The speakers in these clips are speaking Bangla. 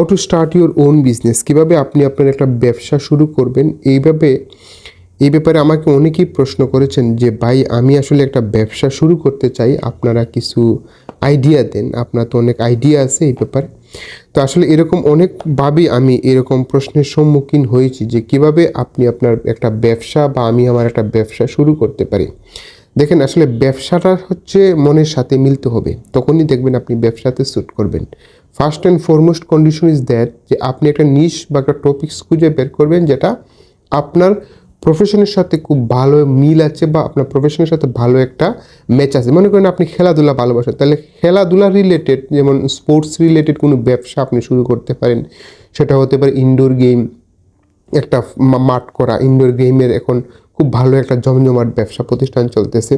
How to start your own business কীভাবে আপনি আপনার একটা ব্যবসা শুরু করবেন, এইভাবে, এই ব্যাপারে আমাকে অনেকেই প্রশ্ন করেছেন যে, ভাই, আমি আসলে একটা ব্যবসা শুরু করতে চাই, আপনারা কিছু আইডিয়া দেন। আপনার তো অনেক আইডিয়া আছে এই ব্যাপারে। তো আসলে এরকম অনেকভাবেই আমি এরকম প্রশ্নের সম্মুখীন হয়েছি যে, কীভাবে আপনি আপনার একটা ব্যবসা বা আমি আমার একটা ব্যবসা শুরু করতে পারি। দেখেন, আসলে ব্যবসাটা হচ্ছে মনের সাথে মিলতে হবে। তখনই দেখবেন আপনি ব্যবসাতে শ্যুট করবেন। First and foremost condition is that যে আপনি একটা নিশ বা একটা টপিক্স খুঁজে বের করবেন যেটা আপনার প্রফেশনের সাথে খুব ভালো মিল আছে বা আপনার প্রফেশনের সাথে ভালো একটা ম্যাচ আছে। মনে করেন আপনি খেলাধুলা ভালোবাসেন, তাহলে খেলাধুলা রিলেটেড যেমন স্পোর্টস রিলেটেড কোনো ব্যবসা আপনি শুরু করতে পারেন। সেটা হতে পারে ইনডোর গেম একটা মাঠ করা ইনডোর গেমের এখন খুব ভালো একটা জমজমাট ব্যবসা প্রতিষ্ঠান চলতেছে।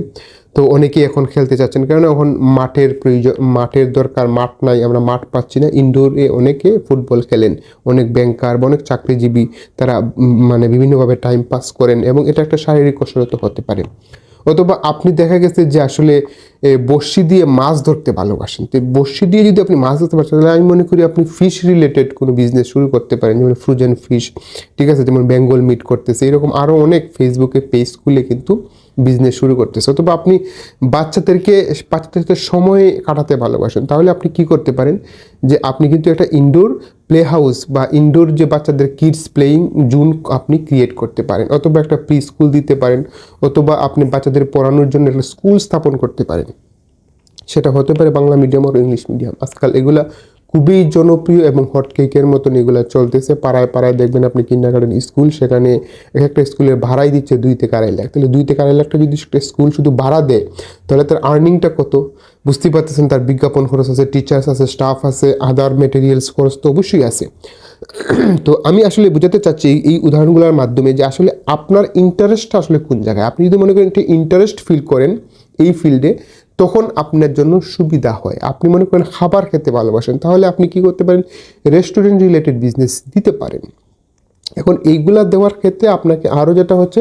তো অনেকেই এখন খেলতে চাচ্ছেন কারণ এখন মাঠের প্রয়োজন, মাঠের দরকার, মাঠ নাই, আমরা মাঠ পাচ্ছি না। ইনডোরে অনেকে ফুটবল খেলেন, অনেক ব্যাংকার বা অনেক চাকরিজীবী তারা মানে বিভিন্নভাবে টাইম পাস করেন এবং এটা একটা শারীরিক কসরত হতে পারে। অথবা আপনি দেখা গেছে যে আসলে বড়শি দিয়ে মাছ ধরতে ভালোবাসেন। তো বড়শি দিয়ে যদি আপনি মাছ ধরতে পারছেন তাহলে আমি মনে করি আপনি ফিশ রিলেটেড কোনো বিজনেস শুরু করতে পারেন, যেমন ফ্রোজেন ফিশ ঠিক আছে? যেমন বেঙ্গল মিট করতেছে, এরকম আরও অনেক ফেসবুকে পেজ খুলে কিন্তু বিজনেস শুরু করতেছে। অথবা আপনি বাচ্চাদেরকে বাচ্চাদেরকে সময় কাটাতে ভালোবাসেন, তাহলে আপনি কি করতে পারেন? যে আপনি কিন্তু একটা ইনডোর প্লে হাউস বা ইনডোর যে বাচ্চাদের কিডস প্লেয়িং জুন আপনি ক্রিয়েট করতে পারেন, অথবা একটা প্রি স্কুল দিতে পারেন, অথবা আপনি বাচ্চাদের পড়ানোর জন্য একটা স্কুল স্থাপন করতে পারেন। সেটা হতে পারে বাংলা মিডিয়াম আর ইংলিশ মিডিয়াম আজকাল এগুলা খুবই জনপ্রিয় এবং হট কেকের মতন এগুলা চলতেছে। পাড়ায় পাড়ায় দেখবেন আপনি কিন্ডার গার্ডেন স্কুল, সেখানে এক একটা স্কুলের ভাড়াই দিচ্ছে দুই থেকে আড়াই লাখ। তাহলে দুই থেকে আড়াই লাখটা যদি একটা স্কুল শুধু ভাড়া দেয়, তাহলে তার আর্নিংটা কত? বুঝতেই পারতেছেন তার বিজ্ঞাপন খরচ আছে টিচার্স আছে স্টাফ আছে আদার মেটেরিয়ালস খরচ তো অবশ্যই আছে। তো আমি আসলে বোঝাতে চাচ্ছি এই উদাহরণগুলোর মাধ্যমে যে আসলে আপনার ইন্টারেস্টটা আসলে কোন জায়গায়? আপনি যদি মনে করেন একটা ইন্টারেস্ট ফিল করেন এই ফিল্ডে তখন আপনার জন্য সুবিধা হয়। আপনি মনে করেন খাবার খেতে ভালোবাসেন, তাহলে আপনি কি করতে পারেন? রেস্টুরেন্ট রিলেটেড বিজনেস দিতে পারেন। এখন এইগুলা দেওয়ার ক্ষেত্রে আপনাকে আরও যেটা হচ্ছে,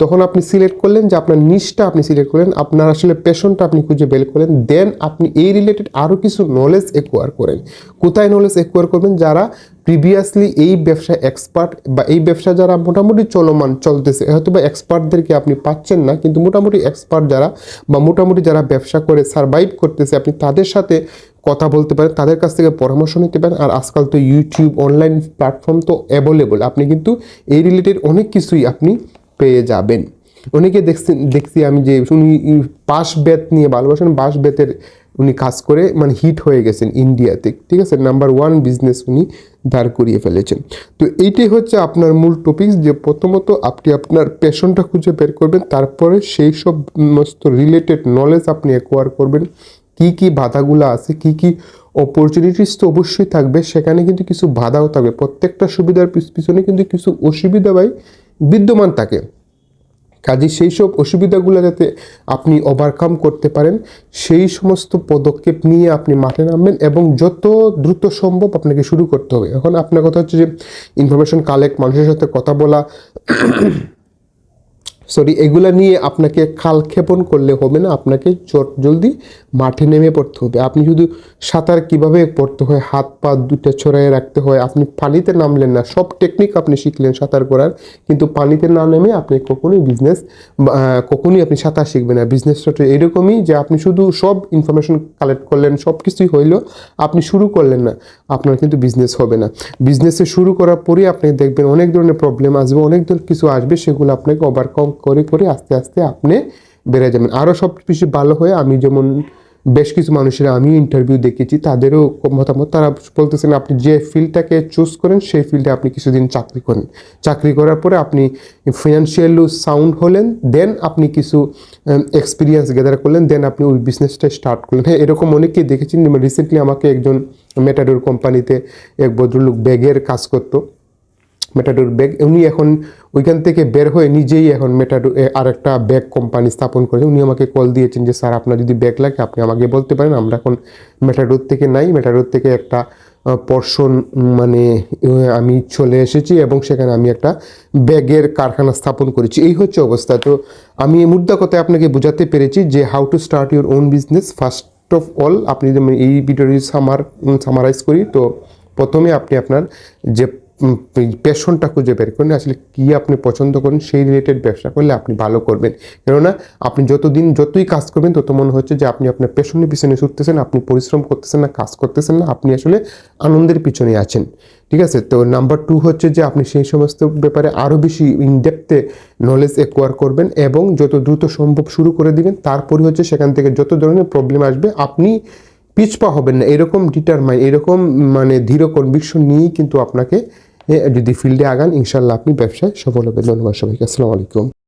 তখন আপনি সিলেক্ট করলেন যে আপনার নিশটা আপনি সিলেক্ট করলেন, আপনার আসলে পেশনটা আপনি খুঁজে বের করলেন দেন আপনি এই রিলেটেড আরও কিছু নলেজ একোয়ার করেন। কোথায় নলেজ একোয়ার করবেন? যারা প্রিভিয়াসলি এই ব্যবসায় এক্সপার্ট বা এই ব্যবসা যারা মোটামুটি চলমান চলতেছে হয়তো বা এক্সপার্টদেরকে আপনি পাচ্ছেন না, কিন্তু মোটামুটি এক্সপার্ট যারা বা মোটামুটি যারা ব্যবসা করে সারভাইভ করতেছে, আপনি তাদের সাথে কথা বলতে পারেন, তাদের কাছ থেকে পরামর্শ নিতে পারেন। আর আজকাল তো ইউটিউব অনলাইন প্ল্যাটফর্ম তো অ্যাভেলেবল আপনি কিন্তু এই রিলেটেড অনেক কিছুই আপনি পেয়ে যাবেন। অনেকে দেখছেন, দেখছি আমি যে উনি বাঁশ বেত নিয়ে ভালোবাসেন, বাঁশ বেতের উনি কাজ করে মানে হিট হয়ে গেছেন ইন্ডিয়াতে ঠিক আছে? নাম্বার ওয়ান বিজনেস উনি দাঁড় করিয়ে ফেলেছেন। তো এইটাই হচ্ছে আপনার মূল টপিক যে প্রথমত আপনি আপনার প্যাশনটা খুঁজে বের করবেন, তারপরে সেই সব সমস্ত রিলেটেড নলেজ আপনি অ্যাকোয়ার করবেন। কি কি বাধাগুলো আছে, কি কি অপরচুনিটিস তো অবশ্যই থাকবে, সেখানে কিন্তু কিছু বাধাও থাকবে। প্রত্যেকটা সুবিধার পিছ- পিছনে কিন্তু কিছু অসুবিধা ভাই বিদ্যমান থাকে। কাজে সেই সব অসুবিধাগুলো যাতে আপনি ওভারকাম করতে পারেন, সেই সমস্ত পদক্ষেপ নিয়ে আপনি মাঠে নামবেন এবং যত দ্রুত সম্ভব আপনাকে শুরু করতে হবে। এখন আপনার কথা হচ্ছে যে ইনফরমেশন কালেক্ট মানুষের সাথে কথা বলা সরি এগুলা নিয়ে আপনাকে কালক্ষেপণ করলে হবে না, আপনাকে চট জলদি মাঠে নেমে পড়তে হবে। আপনি শুধু সাঁতার কীভাবে পড়তে হয়, হাত পা দুটো ছড়াইয়ে রাখতে হয়, আপনি পানিতে নামলেন না, সব টেকনিক আপনি শিখলেন সাঁতার করার, কিন্তু পানিতে না নেমে আপনি কখনোই বিজনেস কখনোই আপনি সাঁতার শিখবেন না। বিজনেসটা এরকমই যে আপনি শুধু সব ইনফরমেশন কালেক্ট করলেন, সব কিছুই হইল, আপনি শুরু করলেন না, আপনার কিন্তু বিজনেস হবে না। বিজনেসে শুরু করার পরেই আপনি দেখবেন অনেক ধরনের প্রবলেম আসবে, অনেক ধরনের কিছু আসবে, সেগুলো আপনাকে ওভারকাম করে করে আস্তে আস্তে আপনি বেড়ে যাবেন। আরও সব কিছু ভালো হয়ে আমি যেমন বেশ কিছু মানুষের আমি ইন্টারভিউ দেখেছি, তাদেরও মতামত, তারা বলতেছেন আপনি যে ফিল্ডটাকে চুজ করেন, সেই ফিল্ডে আপনি কিছুদিন চাকরি করেন। চাকরি করার পরে আপনি ফিনান্সিয়ালি সাউন্ড হলেন দেন আপনি কিছু এক্সপিরিয়েন্স গ্যাদার করলেন দেন আপনি ওই বিজনেসটা স্টার্ট করলেন। হ্যাঁ এরকম অনেকেই দেখেছেন রিসেন্টলি আমাকে একজন মেটাডোর কোম্পানিতে এক ভদ্রলোক ব্যাগের কাজ করতো। মেটাডোর ব্যাগ উনি এখন ওইখান থেকে বের হয়ে নিজেই এখন মেটাডোর আর একটা ব্যাগ কোম্পানি স্থাপন করেছে। উনি আমাকে কল দিয়েছেন যে, স্যার, আপনার যদি ব্যাগ লাগে, আপনি আমাকে বলতে পারেন। আমরা এখন মেটাডোর থেকে নাই। মেটাডোর থেকে একটা পর্ষণ মানে আমি চলে এসেছি এবং সেখানে আমি একটা ব্যাগের কারখানা স্থাপন করেছি। এই হচ্ছে অবস্থা। তো আমি এই মুদ্রা কথায় আপনাকে বোঝাতে পেরেছি যে how to start your own business first of all আপনি যেমন এই ভিডিওটি সামার সামারাইজ করি, তো প্রথমে আপনি আপনার যে প্যাশনটা খুঁজে বের করেন আসলে কী আপনি পছন্দ করেন, সেই রিলেটেড ব্যবসা করলে আপনি ভালো করবেন। কেননা আপনি যতদিন, যতই কাজ করবেন, তত মনে হচ্ছে যে আপনি আপনার পেশনের পিছনে ছুটতেছেন, আপনি পরিশ্রম করতেছেন না, কাজ করতেছেন না, আপনি আসলে আনন্দের পিছনে আছেন। ঠিক আছে? তো নাম্বার টু হচ্ছে যে আপনি সেই সমস্ত ব্যাপারে আরও বেশি ইনডেপথে নলেজ একোয়ার করবেন এবং যত দ্রুত সম্ভব শুরু করে দিবেন, তারপরে হচ্ছে সেখান থেকে যত ধরনের প্রবলেম আসবে, আপনি পিছপা হবেন না। এরকম ডিটারমাইন এরকম মানে দৃঢ় কনভিকশন নিয়েই কিন্তু আপনাকে যদি ফিল্ডে আগান। ইনশাল্লাহ আপনি ব্যবসায় সফল হবেন। ধন্যবাদ সবাইকে। আসসালামু আলাইকুম।